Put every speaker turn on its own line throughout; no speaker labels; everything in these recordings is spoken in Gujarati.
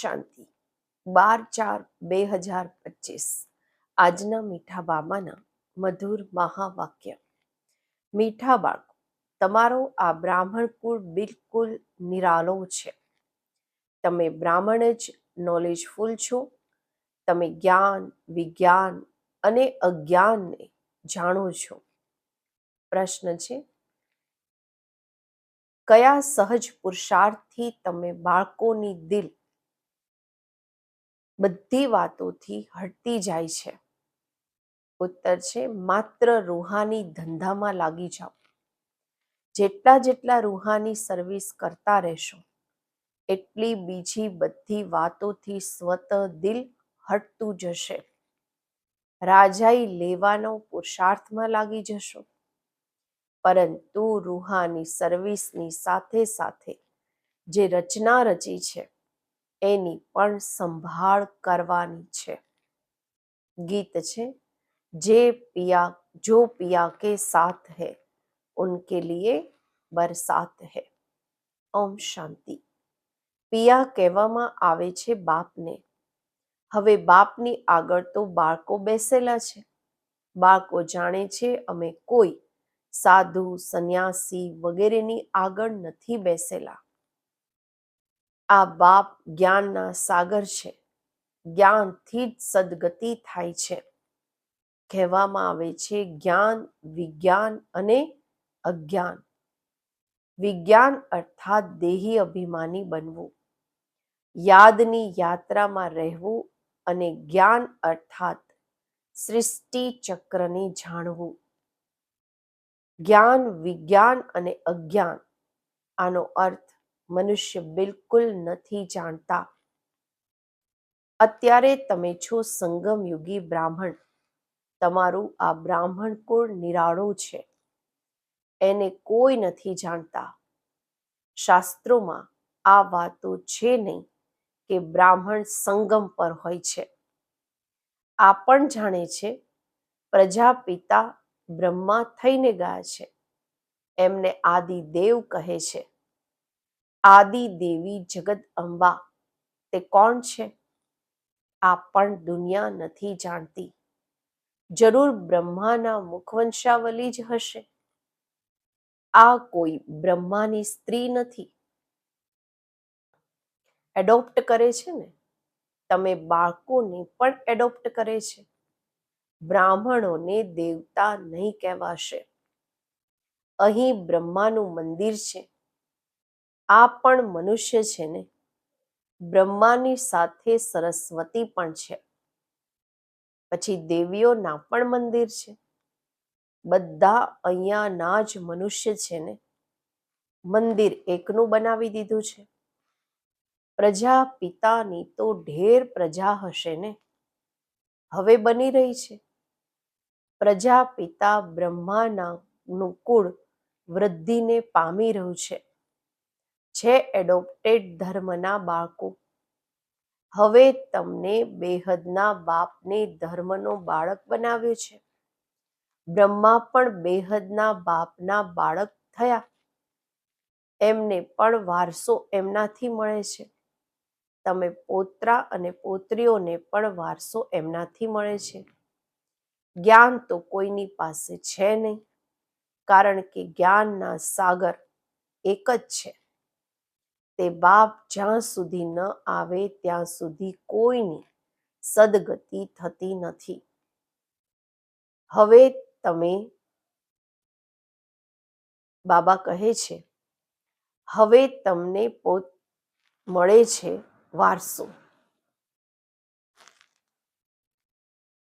શાંતિ. બાર ચાર બે હજાર પચીસ. આજના મીઠા બાબાના મધુર મહાવાક્ય. મીઠા બાળકો, તમારો આ બ્રાહ્મણ કુળ બિલકુલ નિરાલો છે. તમે બ્રાહ્મણ જ નોલેજફુલ છો. તમે જ્ઞાન, વિજ્ઞાન અને અજ્ઞાનને જાણો છો. પ્રશ્ન છે, કયા સહજ પુરુષાર્થથી તમે બાળકોની દિલ બધી વાતોથી હટતી જાય છે. ઉત્તર છે, માત્ર રૂહાની ધંધામાં લાગી જાઓ. જેટલા જેટલા રૂહાની સર્વિસ કરતા રહેશો, એટલી બીજી બધી વાતોથી સ્વત દિલ હટતું જશે. રાજાઈ લેવાનો પુરુષાર્થમાં લાગી જશો. પરંતુ રૂહાની સર્વિસની સાથે સાથે જે રચના રચી છે એની પણ સંભાળ કરવાની છે. ગીત છે, જે પિયા, જો પિયા કે સાથ હૈ, ઉનકે लिए બરસાત હૈ. ઓમ શાંતિ. પિયા કહેવામાં આવે છે બાપને. હવે બાપની આગળ તો બાળકો બેસેલા છે. બાળકો જાણે છે અમે કોઈ સાધુ, સંન્યાસી વગેરેની આગળ નથી બેસેલા. આ બાપ જ્ઞાનના સાગર છે. જ્ઞાનથી જ સદગતિ થાય છે. કહેવામાં આવે છે જ્ઞાન, વિજ્ઞાન અને અજ્ઞાન. વિજ્ઞાન અર્થાત દેહી અભિમાની બનવું. યાદની યાત્રામાં રહેવું અને જ્ઞાન અર્થાત સૃષ્ટિ ચક્રને જાણવું. જ્ઞાન, વિજ્ઞાન અને અજ્ઞાન, આનો અર્થ મનુષ્ય બિલકુલ નથી જાણતા. અત્યારે તમે છો સંગમ યુગી બ્રાહ્મણ. તમારું આ બ્રાહ્મણ કુળ નિરાળો છે. એને કોઈ નથી જાણતા. શાસ્ત્રોમાં આ વાતો છે નહીં કે બ્રાહ્મણ સંગમ પર હોય છે. આ પણ જાણે છે, પ્રજાપિતા બ્રહ્મા થઈને ગયા છે. એમને આદિ દેવ કહે છે. આદિ દેવી જગત અંબા. તે કોણ છે? આ પણ દુનિયા નથી જાણતી. જરૂર બ્રહ્માના મુખવંશાવલી જ હશે. આ કોઈ બ્રહ્માની સ્ત્રી નથી. એડોપ્ટ કરે છે ને? તમે બાળકોને પણ એડોપ્ટ કરે છે. બ્રાહ્મણોને દેવતા નહીં કહેવાશે. અહીં બ્રહ્માનું મંદિર છે. આ પણ મનુષ્ય છે ને? બ્રહ્માની સાથે સરસ્વતી પણ છે. પછી દેવીઓના પણ મંદિર છે. બધા અહીંયાના જ મનુષ્ય છે ને? મંદિર એકનું બનાવી દીધું છે. પ્રજા પિતાની તો ઢેર પ્રજા હશે ને? હવે બની રહી છે. પ્રજાપિતા બ્રહ્માના નું કુળ વૃદ્ધિને પામી રહ્યું છે. છે એડોપ્ટેડ ધર્મના બાળકો. હવે તમને બેહદના બાપને ધર્મનો બાળક બનાવ્યો છે. બ્રહ્મા પણ બેહદના બાપના બાળક થયા. એમને પણ વારસો એમનાથી મળે છે. તમે પોતરા અને પોત્રીઓને પણ વારસો એમનાથી મળે છે. જ્ઞાન તો કોઈની પાસે છે નહીં. કારણ કે જ્ઞાનના સાગર એક જ છે. તે બાપ જ્યાં સુધી ન આવે ત્યાં સુધી કોઈની સદગતિ થતી નથી. હવે તમે બાબા કહે છે, હવે તમને પોત મળે છે વારસો.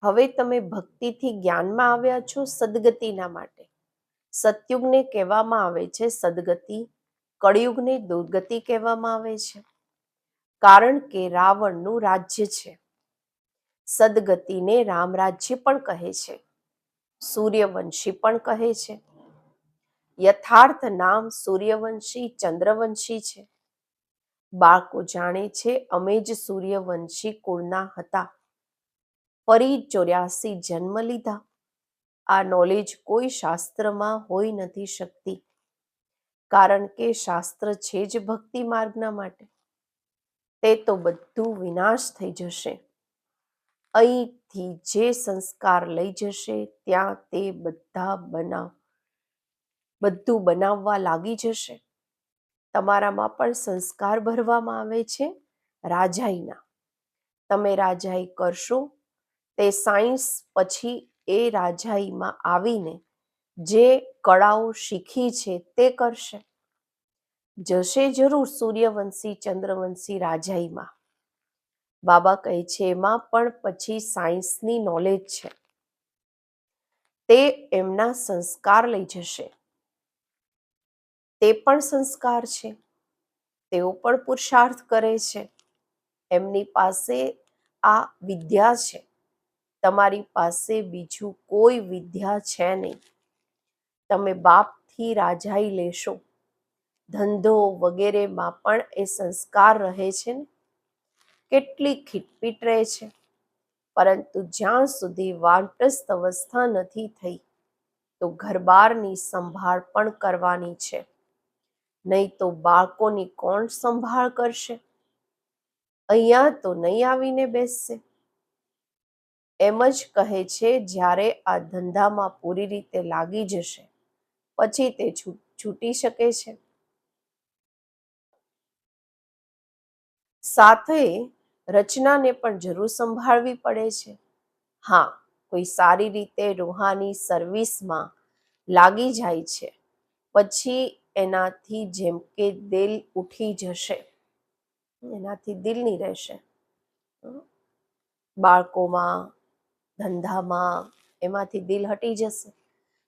હવે તમે ભક્તિથી જ્ઞાનમાં આવ્યા છો સદગતિના માટે. સતયુગને કહેવામાં આવે છે સદગતિ કળિયુગને દુર્ગતિ કહેવામાં આવે છે. કારણ કે રાવણનું રાજ્ય છે. સદગતિને રામ રાજ્ય પણ કહે છે. સૂર્યવંશી પણ કહે છે. યથાર્થ નામ સૂર્યવંશી ચંદ્રવંશી છે. બાળકો જાણે છે અમે જ સૂર્યવંશી કુળના હતા. ફરી ચોર્યાસી જન્મ લીધા. આ નોલેજ કોઈ શાસ્ત્રમાં હોઈ નથી શકતી. કારણ કે શાસ્ત્ર છે જ ભક્તિ માર્ગના માટે. તે તો બધું વિનાશ થઈ જશે. અહીંથી જે સંસ્કાર લઈ જશે, ત્યાં તે બધા બનાવ, બધું બનાવવા લાગી જશે. તમારામાં પણ સંસ્કાર ભરવામાં આવે છે, રાજાઈના. તમે રાજાઈ કરશો, તે સાયન્સ પછી એ રાજાઈમાં આવીને જે કળાઓ શીખી છે તે કરશે. જશે જરૂર સૂર્યવંશી, ચંદ્રવંશી રાજાઈમાં. બાબા કહે છે, એમાં પણ પછી સાયન્સની નોલેજ છે. તે એમના સંસ્કાર લઈ જશે. તે પણ સંસ્કાર છે. તેઓ પણ પુરુષાર્થ કરે છે. એમની પાસે આ વિદ્યા છે. તમારી પાસે બીજું કોઈ વિદ્યા છે નહીં. તમે બાપથી રાજાઈ લેશો. ધંધો વગેરેમાં પણ એ સંસ્કાર રહે છે ને? કેટલી ખીટપીટ રહે છે. પરંતુ જ્યાં સુધી વાંટસ્થ અવસ્થા નથી થઈ, તો ઘરબારની સંભાળ પણ કરવાની છે. નહીં તો બાળકોની કોણ સંભાળ કરશે? અહીંયા તો નહીં આવીને બેસશે. એમ જ કહે છે, જ્યારે આ ધંધામાં પૂરી રીતે લાગી જશે. પછી તે છૂટી શકે છે. સાથે રચનાને પણ જરૂર સંભાળવી પડે છે. હા, કોઈ સારી રીતે રૂહાની સર્વિસમાં લાગી જાય છે. પછી એનાથી જેમ કે દિલ ઉઠી જશે. એનાથી દિલ નહીં રહેશે બાળકોમાં, ધંધામાં એમાંથી દિલ હટી જશે.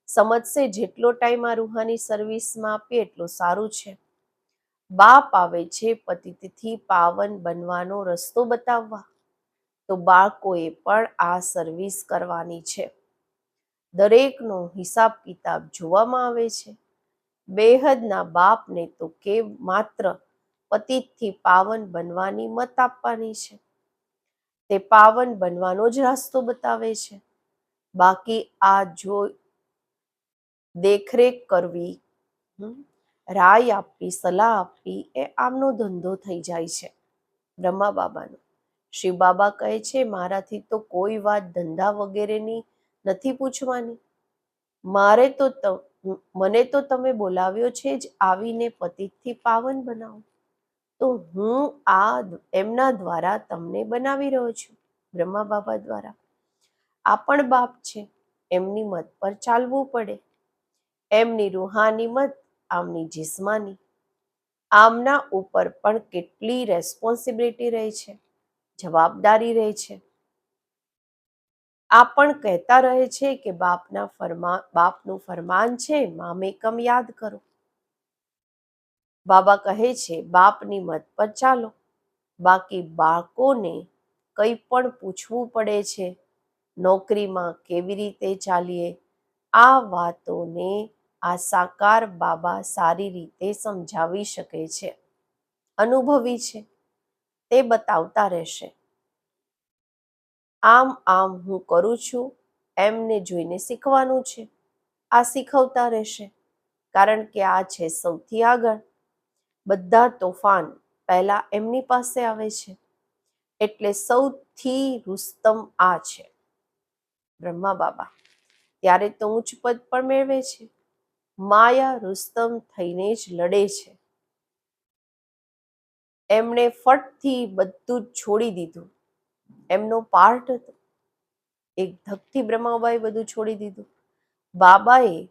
સમજશે જેટલો ટાઈમ આ રૂહાની સર્વિસમાં આપીએ એટલું સારું છે. બાપ આવે છે પતિથી પાવન બનવાનો રસ્તો બતાવવા. તો બાળકોએ પણ આ સર્વિસ કરવાની છે. દરેકનો હિસાબ કિતાબ જોવામાં આવે છે. બેહદના બાપને તો કે માત્ર પતિતથી પાવન બનવાની મત આપવાની છે. તે પાવન બનવાનો જ રસ્તો બતાવે છે. બાકી આ જો દેખરેખ કરવી રાય આપવી, સલાહ આપવી એ આમનો ધંધો થઈ જાય છે બ્રહ્મા બાબાનો. શિવ બાબા કહે છે, મારાથી તો કોઈ વાત ધંધા વગેરેની નથી પૂછવાની. મારે તો મને તો તમે બોલાવ્યો છે જ આવીને પતિથી પાવન બનાવો. તો હું આ એમના દ્વારા તમને બનાવી રહ્યો છું. બ્રહ્મા બાબા દ્વારા. આ પણ બાપ છે, એમની મત પર ચાલવું પડે. એમની રૂહાની મત આમની જિસ્માની. આમના ઉપર પણ કેટલી રેસ્પોન્સિબિલિટી રહે છે, જવાબદારી રહે છે. આ પણ કહેતા રહે છે કે બાપના ફરમાન બાપનું ફરમાન છે મામેકમ યાદ કરો. બાબા કહે છે, બાપની મત પર ચાલો. બાકી બાળકોને કંઈ પણ પૂછવું પડે છે, નોકરીમાં કેવી રીતે ચાલીએ, આ વાતોને આ સાકાર બાબા સારી રીતે સમજાવી શકે છે. અનુભવી છે. તે બતાવતા રહેશે. આમ આમ હું કરું છું, એમને જોઈને શીખવાનું છે. આ શીખવતા રહેશે. કારણ કે આ છે સૌથી આગળ. બધા તોફાન પહેલા એમની પાસે આવે છે. એટલે સૌથી રુસ્તમ આ છે. બ્રહ્મા બાબા. ત્યારે તો ઉચ્ચ પદ પણ મેળવે છે. માયા રુસ્તમ થઈને જ લડે છે. એમણે ફટથી બધું જ છોડી દીધું. એમનો પાર્ટ હતો. એક ધકથી બ્રહ્માબાએ બધું છોડી દીધું. બાબાએ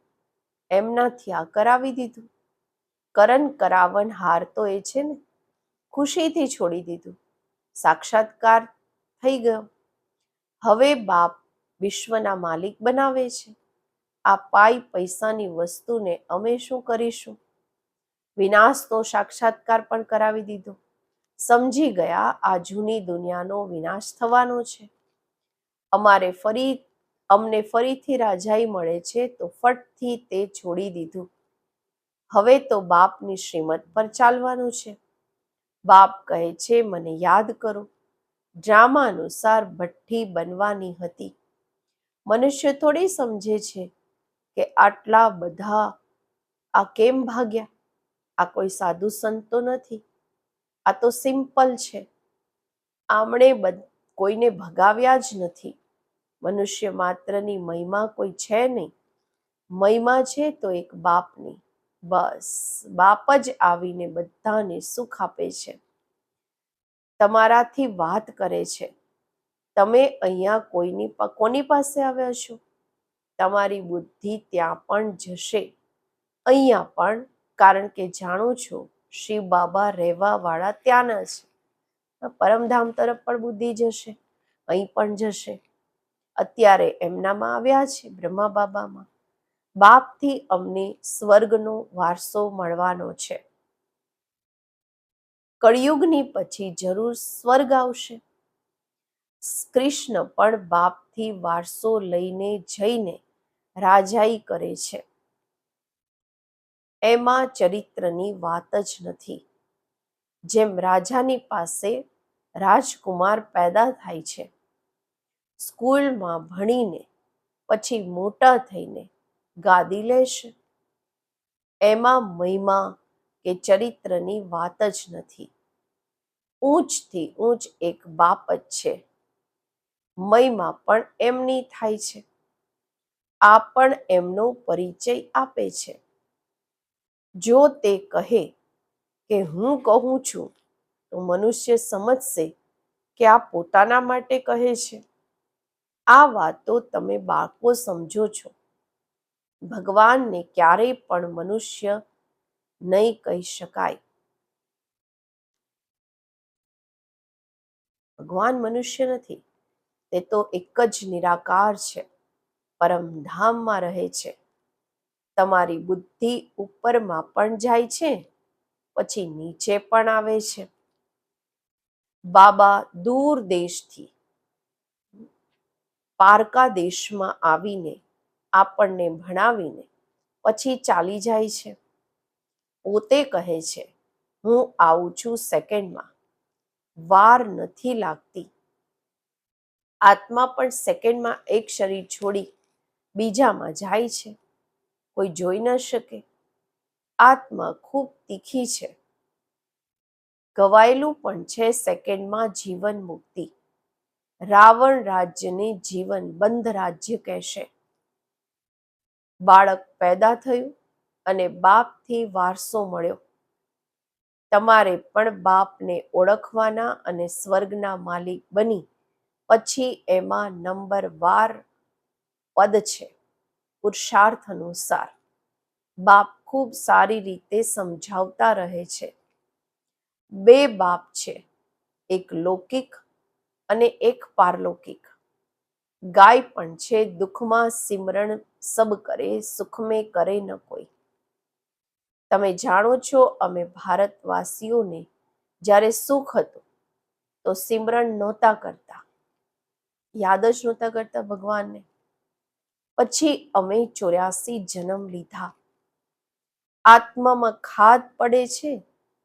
એમનાથી આ કરાવી દીધું. કરણ કરાવન હાર તો એ છે ને, ખુશીથી છોડી દીધું. સાક્ષાત્કાર થઈ ગયો. હવે બાપ વિશ્વના માલિક બનાવે છે. આ પાઈ પૈસાની વસ્તુને અમે શું કરીશું? વિનાશ તો સાક્ષાત્કાર પણ કરાવી દીધો. સમજી ગયા આ જૂની દુનિયાનો વિનાશ થવાનો છે. અમારે ફરી, અમને ફરીથી રાજાઈ મળે છે તો ફટથી તે છોડી દીધું. હવે તો બાપની શ્રીમત પર ચાલવાનું છે. બાપ કહે છે, મને યાદ કરો. ડ્રામા અનુસાર ભઠ્ઠી બનવાની હતી. મનુષ્ય થોડી સમજે છે કે આટલા બધા આ કેમ ભાગ્યા? આ કોઈ સાધુ સંતો નથી. આ તો સિમ્પલ છે. આમણે કોઈને ભગાવ્યા જ નથી. મનુષ્ય માત્રની મહિમા કોઈ છે નહીં. મહિમા છે તો એક બાપની. બસ, બાપ જ આવીને બધાને સુખ આપે છે. તમારાથી વાત કરે છે. તમે અહીંયા કોઈની કોની પાસે આવ્યા છો? તમારી બુદ્ધિ ત્યાં પણ જશે. અહીંયા પણ, કારણ કે જાણું છું શિવ બાબા રહેવા વાળા ત્યાંના છે. પરમધામ તરફ પણ બુદ્ધિ જશે, અહીં પણ જશે. અત્યારે એમનામાં આવ્યા છે બ્રહ્મા બાબામાં. બાપથી અમને સ્વર્ગનો વારસો મળવાનો છે. કળિયુગની પછી જરૂર સ્વર્ગ આવશે. કૃષ્ણ પણ બાપથી વારસો લઈને જઈને રાજાઈ કરે છે. એમાં ચરિત્રની વાત જ નથી. જેમ રાજાની પાસે રાજકુમાર પેદા થાય છે, સ્કૂલમાં ભણીને પછી મોટા થઈને ગાદી લેશે. એમાં મહિમા કે ચરિત્રની વાત જ નથી. ઊંચથી ઊંચ એક બાપ જ છે. મહિમા પણ એમની થાય છે. આ પણ એમનો પરિચય આપે છે. જો તે કહે કે હું કહું છું, તો મનુષ્ય સમજશે કે આ પોતાના માટે કહે છે. આ વાતો તમે બાળકો સમજો છો. ભગવાનને ક્યારેય પણ મનુષ્ય નહીં કહી શકાય. ભગવાન મનુષ્ય નથી, તે તો એક જ નિરાકાર છે. પરમધામમાં રહે છે. તમારી બુદ્ધિ ઉપરમાં પણ જાય છે, પછી નીચે પણ આવે છે. બાબા દૂર દેશથી, પારકા દેશમાં આવીને, આપણને ભણાવીને, પછી ચાલી જાય છે. પોતે કહે છે, હું આવું છું સેકન્ડમાં, વાર નથી લાગતી. આત્મા પણ સેકન્ડમાં એક શરીર છોડી બીજામાં જાય છે. કોઈ જોઈ ન શકે. આત્મા ખૂબ તીખી છે. ગવાયેલું પણ છે સેકન્ડમાં જીવન મુક્તિ. રાવણ રાજ્યને જીવન બંધ રાજ્ય કહેશે. બાળક પેદા થયું અને બાપથી વારસો મળ્યો. તમારે પણ બાપને ઓળખવાના અને સ્વર્ગના માલિક બની. પછી એમાં નંબર વાર પદ છે. પુરુષાર્થ અનુસાર બાપ ખૂબ સારી રીતે સમજાવતા રહે છે. બે બાપ છે, એક લૌકિક અને એક પારલૌકિક. ગાય પણ છે, દુઃખમાં સિમરણ સબ કરે સુખ મેં કરે ન કોઈ. તમે જાણો છો, અમે ભારતવાસીઓને જ્યારે સુખ હતું, તો સિમરણ નહોતા કરતા. યાદ જ નહોતા કરતા ભગવાનને. પછી અમે ચોર્યાસી જન્મ લીધા. આત્મામાં ખાદ પડે છે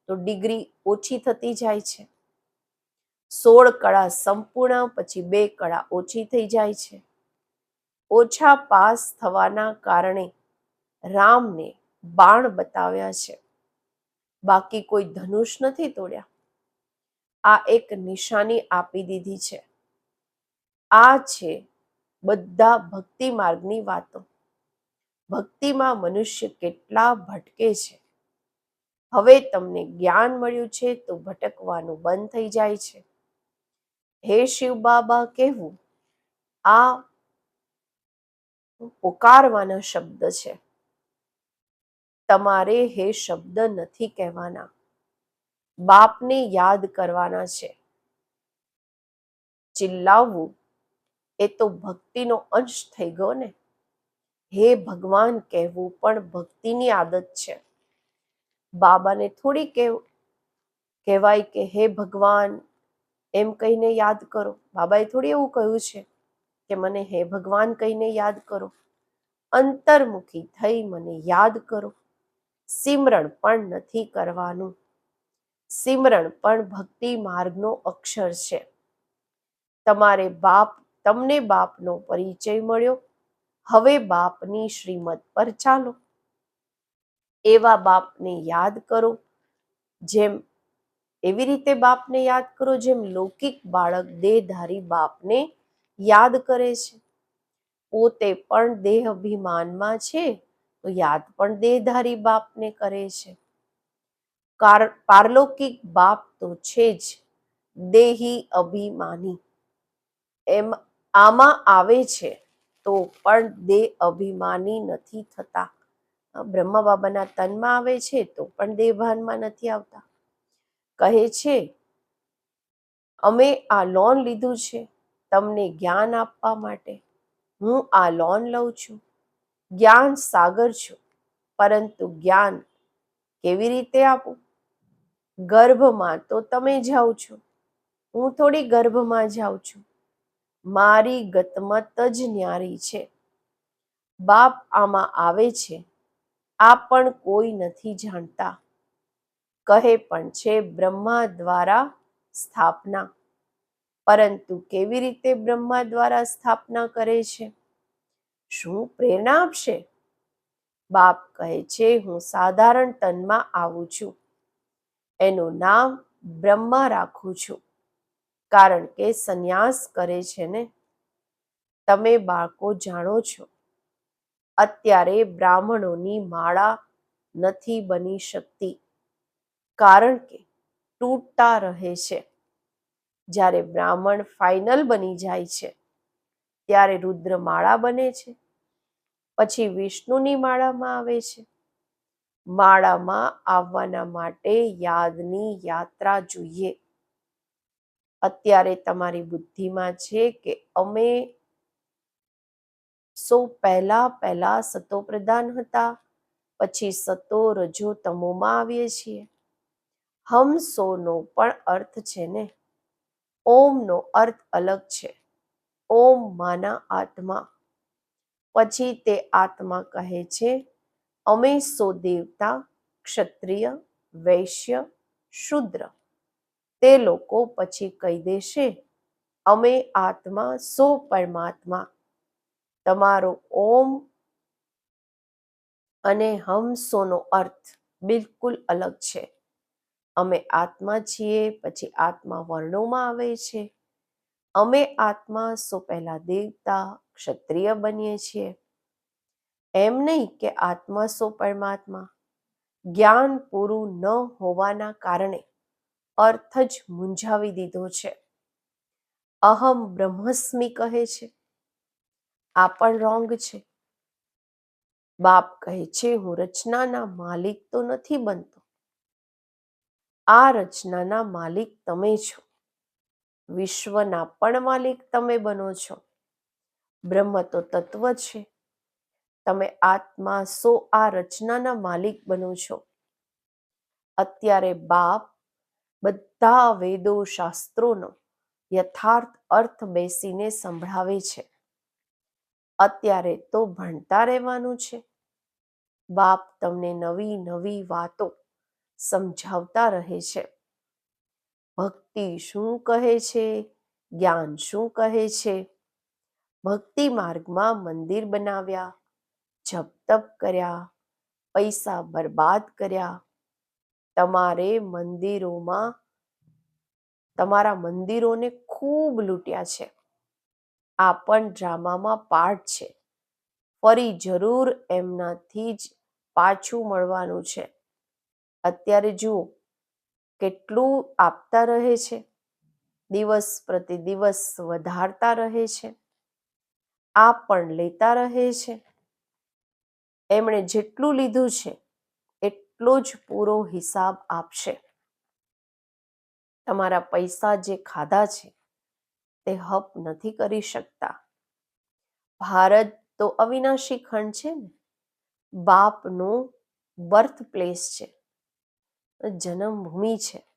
તો ડિગ્રી ઓછી થતી જાય છે. સોળ કળા સંપૂર્ણ પછી બે કળા ઓછી થઈ જાય છે. ઓછા પાસ થવાના કારણે રામને બાણ બતાવ્યા છે. બાકી કોઈ ધનુષ નથી તોડ્યા. આ એક નિશાની આપી દીધી છે. આ છે બધા ભક્તિ માર્ગની વાતો. ભક્તિમાં મનુષ્ય કેટલા ભટકે છે. હવે તમને જ્ઞાન મળ્યું છે તો ભટકવાનું બંધ થઈ જાય છે. હે શિવ બાબા કહેવું, આ પોકારવાના શબ્દ છે. તમારે હે શબ્દ નથી કહેવાના. બાપને યાદ કરવાના છે. ચિલ્લાવવું એ તો ભક્તિનો અંશ થઈ ગયો ને. હે ભગવાન, કહેવું પણ ભક્તિની આદત છે. બાબાને થોડી કહેવ કહેવાય કે હે ભગવાન, એમ કહીને યાદ કરો. બાબાએ થોડી એવું કહ્યું છે કે મને હે ભગવાન કહીને યાદ કરો. અંતર્મુખી થઈ મને યાદ કરો. સિમરણ પણ નથી કરવાનું. સિમરણ પણ ભક્તિ માર્ગનો અક્ષર છે. તમારે બાપ તમને બાપનો પરિચય મળ્યો. હવે બાપની શ્રીમત પર ચાલો. એવા બાપને યાદ કરો. જેમ એવી રીતે બાપને યાદ કરો જેમ લૌકિક બાળક દેહધારી બાપને યાદ કરે છે. પોતે પણ દેહ અભિમાનમાં છે તો યાદ પણ દેહધારી બાપને કરે છે. પારલૌકિક બાપ તો છે જ દેહી અભિમાની. એમ આમાં આવે છે, તો પણ દેહ અભિમાની નથી થતા. બ્રહ્મા બાબાના તનમાં આવે છે, તો પણ દેહભાનમાં નથી આવતા. કહે છે, અમે આ લોન લીધું છે તમને જ્ઞાન આપવા માટે. હું આ લોન લઉં છું. જ્ઞાન સાગર છું, પરંતુ જ્ઞાન કેવી રીતે આપું? ગર્ભમાં તો તમે જાઓ છો. હું થોડી ગર્ભમાં જાઉં છું. મારી ગતમત જ ન્યારી છે. બાપ આમાં આવે છે. આ પણ કોઈ નથી જાણતા. કહે પણ છે બ્રહ્મા દ્વારા સ્થાપના. પરંતુ કેવી રીતે બ્રહ્મા દ્વારા સ્થાપના કરે છે? શું પ્રેરણા આપશે? બાપ કહે છે, હું સાધારણ તનમાં આવું છું. એનું નામ બ્રહ્મા રાખું છું. કારણ કે સંન્યાસ કરે છે ને? તમે બાળકો જાણો છો, અત્યારે બ્રાહ્મણોની માળા નથી બની શકતી, કારણ કે તૂટતા રહે છે. જ્યારે બ્રાહ્મણ ફાઇનલ બની જાય છે, ત્યારે રુદ્ર માળા બને છે, પછી વિષ્ણુની માળામાં આવે છે. માળામાં આવવાના માટે યાદની યાત્રા જોઈએ. અત્યારે તમારી બુદ્ધિમાં છે કે અમે સો પહેલા પહેલા સતો પ્રધાન હતા, પછી સતો રજો તમોમાં આવીએ છીએ. હમ સોનો પણ અર્થ છે ને? ઓમનો અર્થ અલગ છે. ઓમ માના આત્મા. પછી તે આત્મા કહે છે, અમે સો દેવતા, ક્ષત્રિય, વૈશ્ય, શુદ્ર. તે લોકો પછી કહી દેશે, અમે આત્મા સો પરમાત્મા. તમારો ઓમ અને હમસોનો અર્થ બિલકુલ અલગ છે. અમે આત્મા છીએ, પછી આત્મા વર્ણોમાં આવે છે. અમે આત્મા સો પહેલા દેવતા, ક્ષત્રિય બનીએ છીએ. એમ નહીં કે આત્મા સો પરમાત્મા. જ્ઞાન પૂરું ન હોવાના કારણે અર્થ જ મૂંઝાવી દીધો છે. અહમ બ્રહ્મસ્મી કહે છે. આ પણ રોંગ છે. બાપ કહે છે, હું રચનાના માલિક તો નથી બનતો. આ રચનાના માલિક તમે છો. વિશ્વના પણ માલિક તમે બનો છો. બ્રહ્મ તો તત્વ છે. તમે આત્મા સો આ રચનાના માલિક બનો છો. અત્યારે બાપ બધા વેદો શાસ્ત્રોનો યથાર્થ અર્થ બેસીને સંભળાવે છે. અત્યારે તો ભણતા રહેવાનું છે. બાપ તમને નવી નવી વાતો સમજાવતા રહે છે. ભક્તિ શું કહે છે? જ્ઞાન શું કહે છે? ભક્તિ માર્ગમાં મંદિર બનાવ્યા, જપ તપ કર્યા, પૈસા બરબાદ કર્યા તમારે મંદિરોમાં તમારા મંદિરોને ખૂબ લૂંટ્યા છે. આ પણ ડ્રામામાં પાર્ટ છે. ફરી જરૂર એમનાથી જ પાછું મળવાનું છે. અત્યારે જુઓ, કેટલું આપતા રહે છે. દિવસ પ્રતિ દિવસ વધારતા રહે છે. આ પણ લેતા રહે છે. એમણે જેટલું લીધું છે એટલો જ પૂરો હિસાબ આપશે. તમારા પૈસા જે ખાધા છે, તે હપ નથી કરી શકતા. ભારત તો અવિનાશી ખંડ છે ને. બાપનું બર્થ પ્લેસ છે. જન્મભૂમિ છે.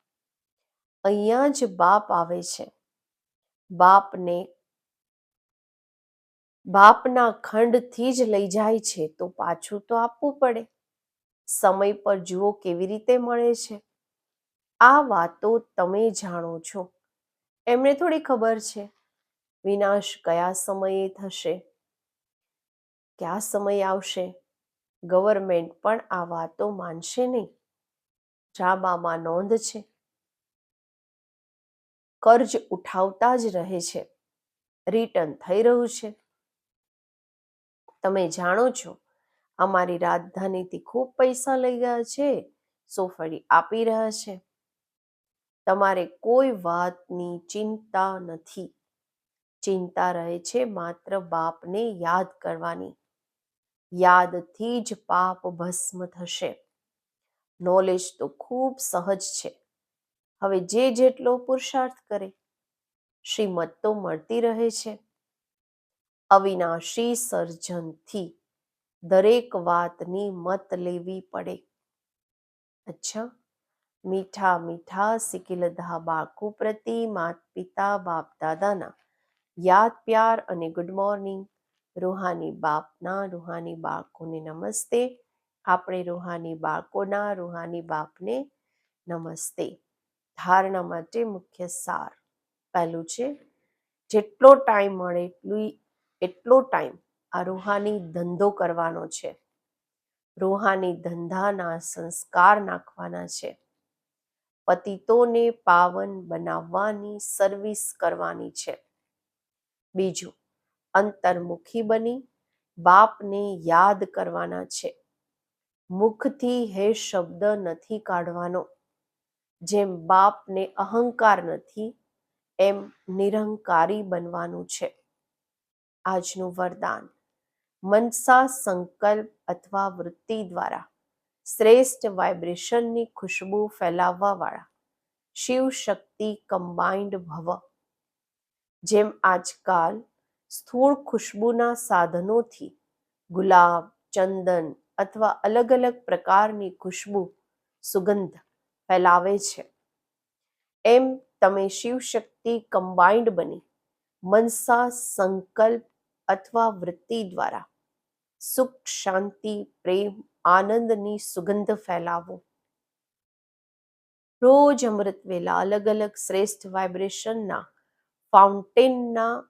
અહીંયા જ બાપ આવે છે. બાપને, બાપના ખંડથી જ લઈ જાય છે તો પાછું તો આપવું પડે. સમય પર જુઓ કેવી રીતે મળે છે. આ વાતો તમે જાણો છો. એમને થોડી ખબર છે. વિનાશ કયા સમયે થશે? કયા સમય આવશે? ગવર્મેન્ટ પણ આ વાતો માનશે નહીં. જાબામાં નોંધ છે. કર્જ ઉઠાવતા જ રહે છે. રિટર્ન થઈ રહ્યું છે. તમે જાણો છો અમારી રાજધાનીથી ખૂબ પૈસા લઈ ગયા છે સોફળી આપી રહ્યા છે. તમારે કોઈ વાતની ચિંતા નથી. ચિંતા રહે છે માત્ર બાપને યાદ કરવાની. યાદથી જ પાપ ભસ્મ થશે. નોલેજ તો ખૂબ સહજ છે. હવે જે જેટલો પુરુષાર્થ કરે શ્રીમત તો મળતી રહે છે. અવિનાશી સર્જનથી દરેક વાતની મત લેવી પડે. અચ્છા. મીઠા મીઠા સિકિલધા બાળકો પ્રતિ માત પિતા બાપ દાદાના યાદ, પ્યાર અને ગુડ મોર્નિંગ રૂહાની બાપના, રૂહાની બાળકોને નમસ્તે. આપણે રૂહાની બાળકોના, રૂહાની બાપને નમસ્તે. ધારણા માટે મુખ્ય સાર પહેલું છે, જેટલો ટાઈમ મળે એટલું એટલો ટાઈમ આ રૂહાની ધંધો કરવાનો છે. રૂહાની ધંધાના સંસ્કાર નાખવાના છે. પતિતોને પાવન બનાવવાની સર્વિસ કરવાની છે. બીજું, અંતર્મુખી બની, બાપને યાદ કરવાના છે. મુખથી હે શબ્દ નથી કાઢવાનો. જેમ બાપને અહંકાર નથી, એમ નિરહંકારી બનવાનું છે. આજનું વરદાન. મનસા સંકલ્પ અથવા વૃત્તિ દ્વારા શ્રેષ્ઠ વાઇબ્રેશનની ખુશ્બુ ફેલાવવા વાળા શિવ શક્તિ કમ્બાઇન્ડ ભવ જેમ આજકાલ સ્થૂળ ખુશ્બુના સાધનોથી ગુલાબ ચંદન અથવા અલગ અલગ પ્રકારની ખુશ્બુ સુગંધ ફેલાવે છે એમ તમે શિવ શક્તિ કમ્બાઇન્ડ બની મનસા સંકલ્પ અથવા વૃત્તિ દ્વારા સુખ, શાંતિ, પ્રેમ, આનંદની સુગંધ ફેલાવો. રોજ અમૃત વેલા, અલગ અલગ શ્રેષ્ઠ વાઇબ્રેશનના, ફાઉન્ટેનના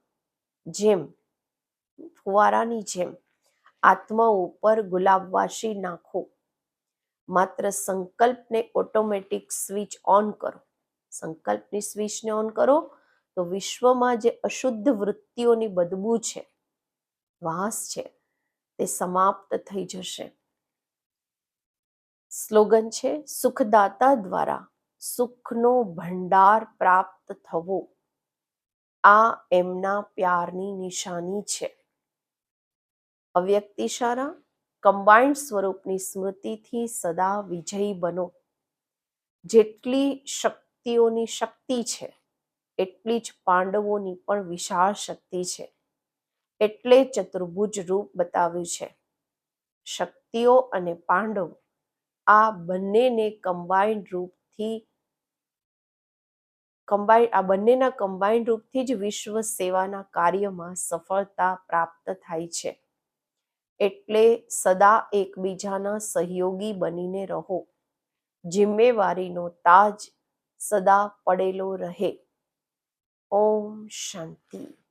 જેમ, ફુવારાની જેમ, આત્મા ઉપર ગુલાબવાસી નાખો. માત્ર સંકલ્પને ઓટોમેટિક સ્વિચ ઓન કરો. સંકલ્પની સ્વિચને ઓન કરો તો વિશ્વમાં જે અશુદ્ધ વૃત્તિઓની બદબૂ છે, વાસ છે તે સમાપ્ત થઈ જશે. સ્લોગન છે, સુખદાતા દ્વારા સુખનો ભંડાર પ્રાપ્ત થવો. આ એમના પ્યારની નિશાની છે. અવ્યક્ત ઇશારા કમ્બાઇન્ડ સ્વરૂપની સ્મૃતિથી સદા વિજયી બનો. જેટલી શક્તિઓની શક્તિ છે, એટલી જ પાંડવોની પણ વિશાળ શક્તિ છે. એટલે ચતુર્ભુજ રૂપ બતાવ્યું છે. શક્તિઓ અને પાંડવો આ બંનેને કમ્બાઈન રૂપથી કમ્બાઈન આ બંનેના કમ્બાઈન રૂપથી જ વિશ્વ સેવાના કાર્યમાં સફળતા પ્રાપ્ત થાય છે. એટલે સદા એકબીજાના સહયોગી બનીને રહો. જિમ્મેવારીનો તાજ સદા પડેલો રહે. ઓમ શાંતિ.